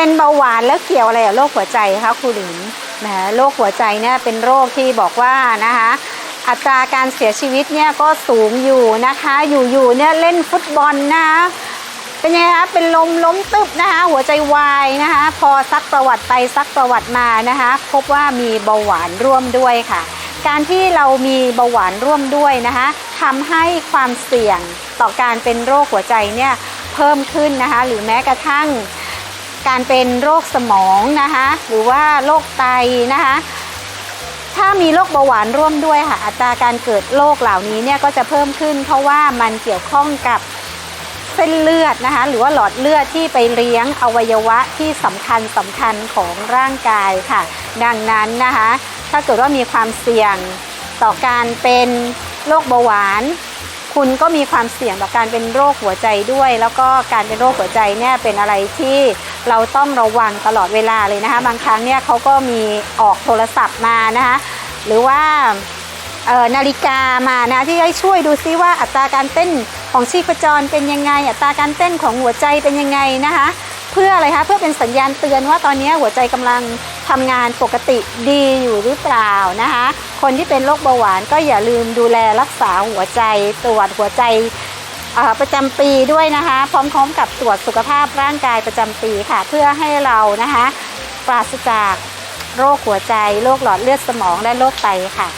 เป็นเบาหวานแล้วเกี่ยวอะไรกับโรคหัวใจคะครูหลินนะโรคหัวใจเนี่ยเป็นโรคที่บอกว่านะคะอัตราการเสียชีวิตเนี่ยก็สูงอยู่นะคะ อยู่ๆเนี่ยเล่นฟุตบอลนะคะเป็นยังไงคะเป็นลมล้มตึบนะคะ หัวใจวายนะคะ พอซักประวัติไปซักประวัติมานะคะ พบว่ามีเบาหวานร่วมด้วยค่ะ การที่เรามีเบาหวานร่วมด้วยนะคะทำให้ความเสี่ยงต่อการเป็นโรคหัวใจเนี่ยเพิ่มขึ้นนะคะ หรือแม้กระทั่ง การเป็นโรคสมองนะคะหรือว่าโรคไตนะคะถ้ามีโรคเบาหวานร่วมด้วยค่ะ อัตราการเกิดโรคเหล่านี้เนี่ยก็จะเพิ่มขึ้น เพราะว่ามันเกี่ยวข้องกับเส้นเลือดนะคะหรือว่าหลอดเลือดที่ไปเลี้ยงอวัยวะที่สำคัญสำคัญของร่างกายค่ะ ดังนั้นนะคะถ้าเกิดว่ามีความเสี่ยงต่อการเป็นโรคเบาหวาน คุณก็มีความเสี่ยงต่อการเป็นโรคหัวใจด้วย แล้วก็การเป็นโรคหัวใจเนี่ยเป็นอะไรที่เราต้องระวังตลอดเวลาเลยนะคะบางครั้งเนี่ยเขาก็มีออกโทรศัพท์มานะคะหรือว่านาฬิกามานะที่ให้ช่วยดูซิว่าอัตราการเต้นของชีพจรเป็นยังไง อัตราการเต้นของหัวใจเป็นยังไงนะคะ เพื่ออะไรคะเพื่อเป็นสัญญาณเตือนว่าตอนนี้หัวใจกำลัง ทำงานปกติดีอยู่หรือเปล่านะคะ คนที่เป็นโรคเบาหวานก็อย่าลืมดูแลรักษาหัวใจตรวจหัวใจประจำปีด้วยนะคะ พร้อมๆ กับตรวจสุขภาพร่างกายประจำปีค่ะ เพื่อให้เรานะคะ ปราศจากโรคหัวใจ โรคหลอดเลือดสมองและโรคไตค่ะ